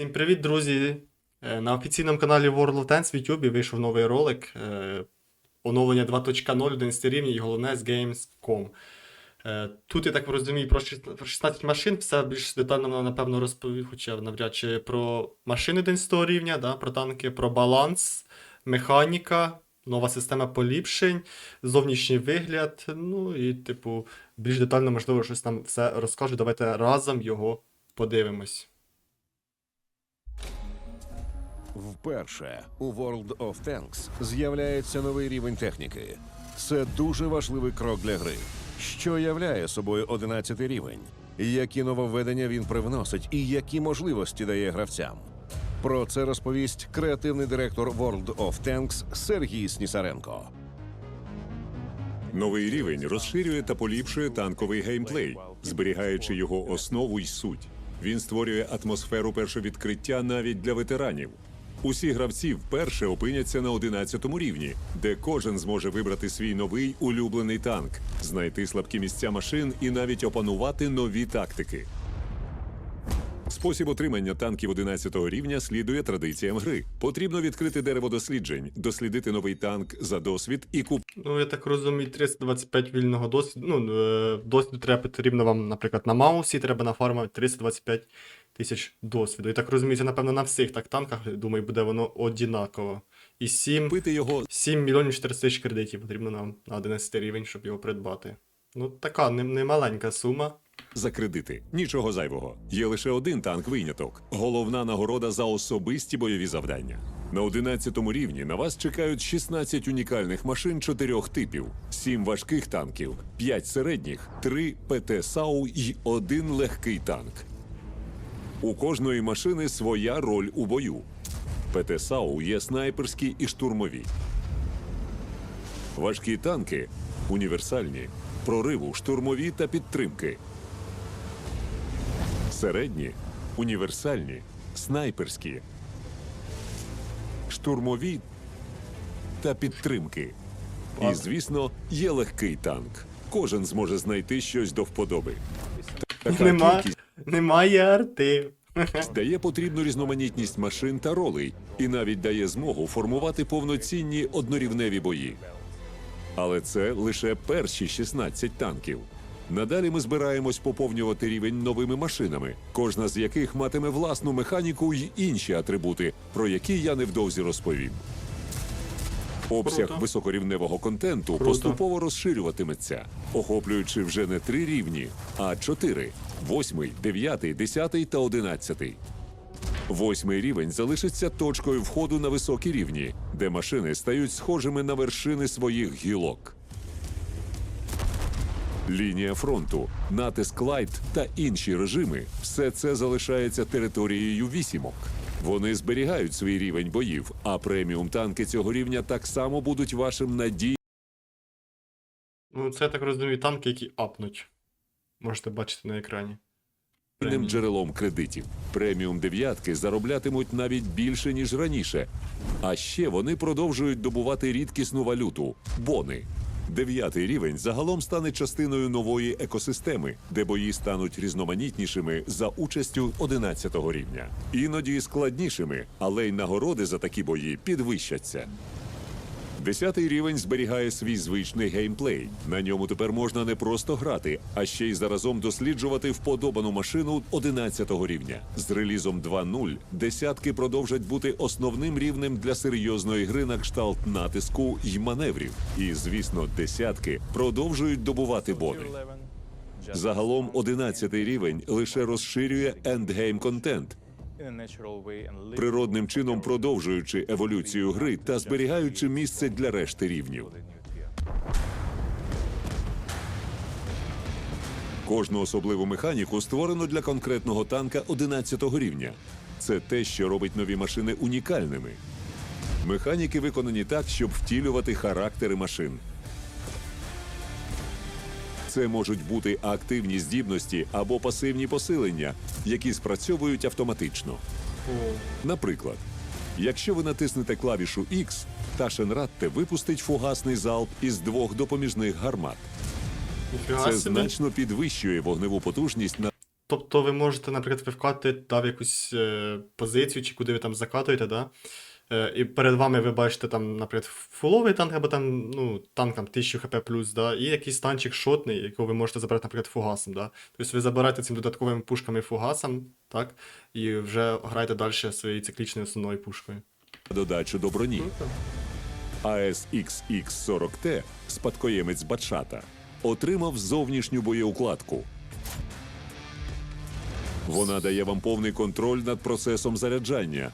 Всім привіт, друзі! Е, На офіційному каналі World of Tanks в YouTube вийшов новий ролик. е, Оновлення 2.0, 11 рівня і головне з Games.com. Е, Тут, я так розумію, про 16 машин, все більш детально напевно розповів, хоча навряд чи про машини 11 рівня, да, про танки, про баланс, механіка, нова система поліпшень, зовнішній вигляд. Ну і, типу, більш детально, можливо, щось там все розкажу. Давайте разом його подивимось. Вперше у World of Tanks з'являється новий рівень техніки. Це дуже важливий крок для гри. Що являє собою 11 рівень? Які нововведення він привносить і які можливості дає гравцям? Про це розповість креативний директор World of Tanks Сергій Снісаренко. Новий рівень розширює та поліпшує танковий геймплей, зберігаючи його основу й суть. Він створює атмосферу першовідкриття навіть для ветеранів. Усі гравці вперше опиняться на 11 рівні, де кожен зможе вибрати свій новий улюблений танк, знайти слабкі місця машин і навіть опанувати нові тактики. Спосіб отримання танків 11 рівня слідує традиціям гри. Потрібно відкрити дерево досліджень, дослідити новий танк за досвід і купити. Ну, я так розумію, 325 вільного досвіду. Ну, е, досвіду треба потрібно вам, наприклад, на маусі, треба нафармити 325 тисяч досвіду. І так розумію, це, напевно, на всіх так танках, думаю, буде воно однаково. І 7, Купити його 7 мільйонів 400 тисяч кредитів потрібно нам на 11 рівень, щоб його придбати. Ну, така не, не сума. за кредити. Нічого зайвого. Є лише один танк виняток. Головна нагорода за особисті бойові завдання. На 11 рівні на вас чекають 16 унікальних машин чотирьох типів, 7 важких танків, 5 середніх, 3 ПТ САУ і один легкий танк. У кожної машини своя роль у бою. ПТ САУ є снайперські і штурмові. Важкі танки універсальні, прориву, штурмові та підтримки. Середні, універсальні, снайперські, штурмові та підтримки. І, звісно, є легкий танк. Кожен зможе знайти щось до вподоби. Така кількість немає арти. дає потрібну різноманітність машин та ролей і навіть дає змогу формувати повноцінні однорівневі бої. Але це лише перші 16 танків. Надалі ми збираємось поповнювати рівень новими машинами, кожна з яких матиме власну механіку й інші атрибути, про які я невдовзі розповім. Обсяг Круто. високорівневого контенту Круто. поступово розширюватиметься, охоплюючи вже не три рівні, а чотири: восьмий, дев'ятий, десятий та одинадцятий. Восьмий рівень залишиться точкою входу на високі рівні, де машини стають схожими на вершини своїх гілок. Лінія фронту, натиск лайт та інші режими все це залишається територією вісімок. Вони зберігають свій рівень боїв, а преміум танки цього рівня так само будуть вашим надій. Ну, це я так розумію, танки, які апнуть. Можете бачити на екрані. Ним джерелом кредитів. Преміум дев'ятки зароблятимуть навіть більше ніж раніше. А ще вони продовжують добувати рідкісну валюту бони. Дев'ятий рівень загалом стане частиною нової екосистеми, де бої стануть різноманітнішими за участю 11-го рівня. Іноді складнішими, але й нагороди за такі бої підвищаться. Десятий рівень зберігає свій звичний геймплей. На ньому тепер можна не просто грати, а ще й заразом досліджувати вподобану машину 11-го рівня. З релізом 2.0 десятки продовжать бути основним рівнем для серйозної гри на кшталт натиску й маневрів. І, звісно, десятки продовжують добувати бони. Загалом 11-й рівень лише розширює ендгейм контент, природним чином продовжуючи еволюцію гри та зберігаючи місце для решти рівнів. Кожну особливу механіку створено для конкретного танка 11-го рівня. Це те, що робить нові машини унікальними. Механіки виконані так, щоб втілювати характери машин. Це можуть бути активні здібності або пасивні посилення, які спрацьовують автоматично. Наприклад, якщо ви натиснете клавішу X, Ташенратте випустить фугасний залп із двох допоміжних гармат. Це значно підвищує вогневу потужність на тобто ви можете, наприклад, ви вкатуєте да, в якусь е, позицію, чи куди ви там закатуєте, да? Е, і перед вами ви бачите там, наприклад, фуловий танк, або там, ну, танк там 1000 хп да? і якийсь танчик шотний, якого ви можете забрати, наприклад, фугасом. Да? Тобто ви забираєте цим додатковими пушками фугасом, так? І вже граєте далі своєю циклічною основною пушкою. додачу до броні. ASXX-40T, спадкоємець Батшата, отримав зовнішню боєукладку. Вона дає вам повний контроль над процесом заряджання.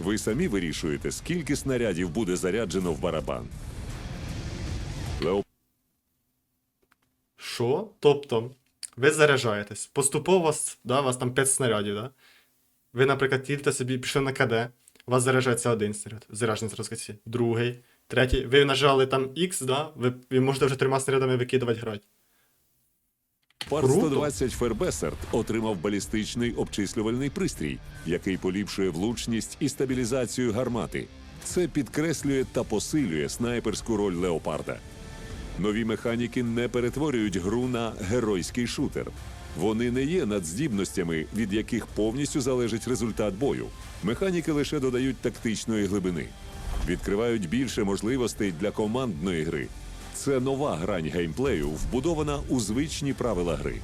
Ви самі вирішуєте, скільки снарядів буде заряджено в барабан. Що? Тобто, ви заряджаєтесь. Поступово да, у вас там 5 снарядів, да? Ви, наприклад, їдете собі, пішли на КД, у вас заряджається один снаряд, заряджений розкаці, другий, третій. Ви нажали там X, да? ви, ви можете вже трьома снарядами викидувати грати. Круто. 120 Фербесерт отримав балістичний обчислювальний пристрій, який поліпшує влучність і стабілізацію гармати. Це підкреслює та посилює снайперську роль леопарда. Нові механіки не перетворюють гру на геройський шутер. Вони не є надздібностями, від яких повністю залежить результат бою. Механіки лише додають тактичної глибини, відкривають більше можливостей для командної гри. Це нова грань геймплею, вбудована у звичні правила гри.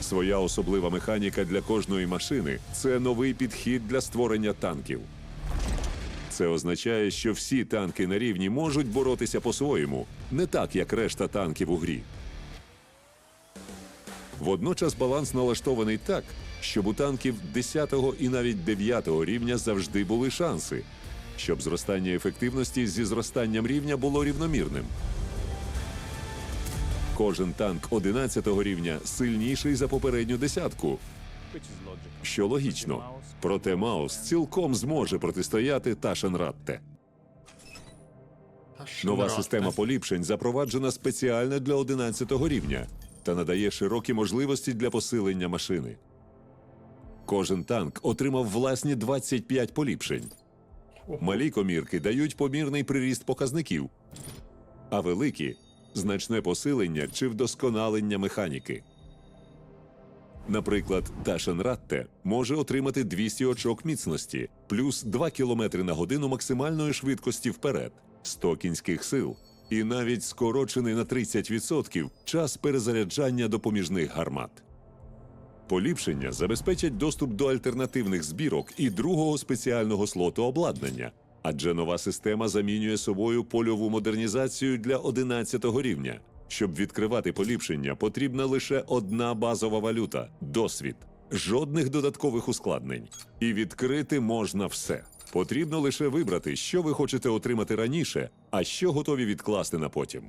Своя особлива механіка для кожної машини це новий підхід для створення танків. Це означає, що всі танки на рівні можуть боротися по-своєму, не так, як решта танків у грі. Водночас баланс налаштований так, щоб у танків 10 і навіть 9 рівня завжди були шанси, щоб зростання ефективності зі зростанням рівня було рівномірним. Кожен танк 11 рівня сильніший за попередню десятку, що логічно. Проте Маус цілком зможе протистояти Ташенратте. Нова система поліпшень запроваджена спеціально для 11 рівня та надає широкі можливості для посилення машини. Кожен танк отримав власні 25 поліпшень. Малі комірки дають помірний приріст показників, а великі значне посилення чи вдосконалення механіки. Наприклад, Ташенратте може отримати 200 очок міцності, плюс 2 км на годину максимальної швидкості вперед, 100 кінських сил, і навіть скорочений на 30% час перезаряджання допоміжних гармат. Поліпшення забезпечать доступ до альтернативних збірок і другого спеціального слоту обладнання, адже нова система замінює собою польову модернізацію для 11 рівня. Щоб відкривати поліпшення, потрібна лише одна базова валюта досвід, жодних додаткових ускладнень. І відкрити можна все. Потрібно лише вибрати, що ви хочете отримати раніше, а що готові відкласти на потім.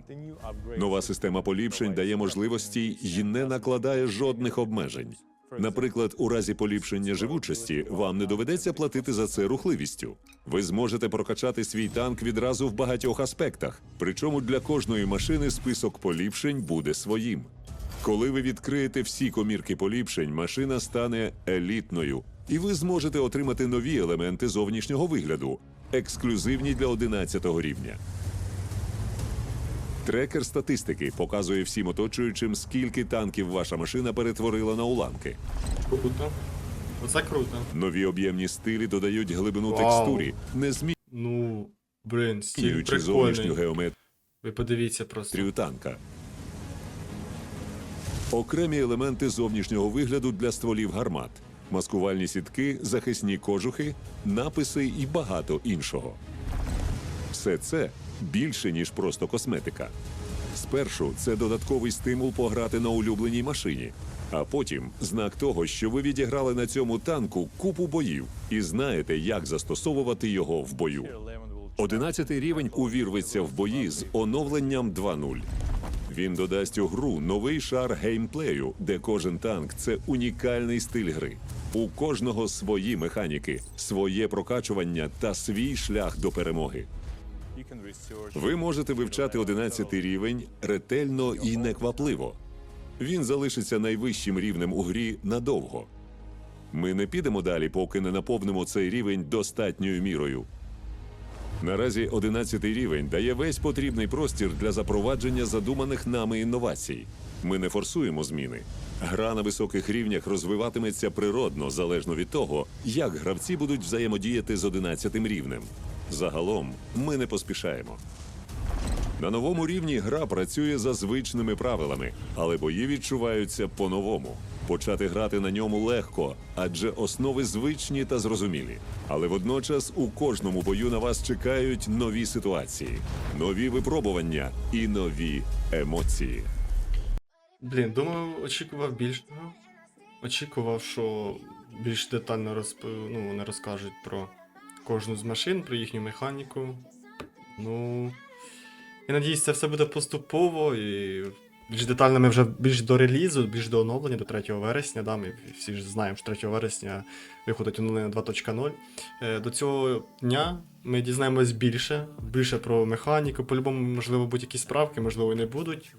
Нова система поліпшень дає можливості і не накладає жодних обмежень. Наприклад, у разі поліпшення живучості вам не доведеться платити за це рухливістю. Ви зможете прокачати свій танк відразу в багатьох аспектах. Причому для кожної машини список поліпшень буде своїм. Коли ви відкриєте всі комірки поліпшень, машина стане елітною, і ви зможете отримати нові елементи зовнішнього вигляду, ексклюзивні для 11 рівня. Трекер статистики показує всім оточуючим, скільки танків ваша машина перетворила на уламки. Круто. Оце круто. Нові об'ємні стилі додають глибину Вау. текстурі, не Ну, блин, стіль змінюючи зовнішню прикольний. геометрію Ви подивіться просто. танка. Окремі елементи зовнішнього вигляду для стволів гармат, маскувальні сітки, захисні кожухи, написи і багато іншого. Все це більше, ніж просто косметика. Спершу це додатковий стимул пограти на улюбленій машині, а потім знак того, що ви відіграли на цьому танку купу боїв і знаєте, як застосовувати його в бою. Одинадцятий рівень увірветься в бої з оновленням 2.0. Він додасть у гру новий шар геймплею, де кожен танк це унікальний стиль гри. У кожного свої механіки, своє прокачування та свій шлях до перемоги. Ви можете вивчати 11 рівень ретельно і неквапливо. Він залишиться найвищим рівнем у грі надовго. Ми не підемо далі, поки не наповнимо цей рівень достатньою мірою. Наразі 11 рівень дає весь потрібний простір для запровадження задуманих нами інновацій. Ми не форсуємо зміни. Гра на високих рівнях розвиватиметься природно, залежно від того, як гравці будуть взаємодіяти з 11 рівнем. Загалом ми не поспішаємо. На новому рівні гра працює за звичними правилами, але бої відчуваються по-новому. Почати грати на ньому легко, адже основи звичні та зрозумілі. Але водночас у кожному бою на вас чекають нові ситуації, нові випробування і нові емоції. Блін, думаю, очікував більшого. Очікував, що більш детально розп... ну, вони розкажуть про кожну з машин, про їхню механіку. Ну. Я надіюсь, це все буде поступово і більш детально ми вже більш до релізу, більш до оновлення, до 3 вересня. Да, ми всі ж знаємо, що 3 вересня виходить оновлення 2.0. Е, До цього дня ми дізнаємось більше, більше про механіку. По-любому, можливо, будуть якісь справки, можливо, і не будуть.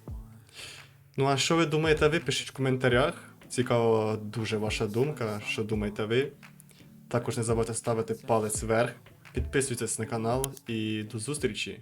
Ну, а що ви думаєте, ви пишіть в коментарях. Цікава дуже ваша думка, що думаєте ви. Також не забудьте ставити палець вверх, підписуйтесь на канал і до зустрічі!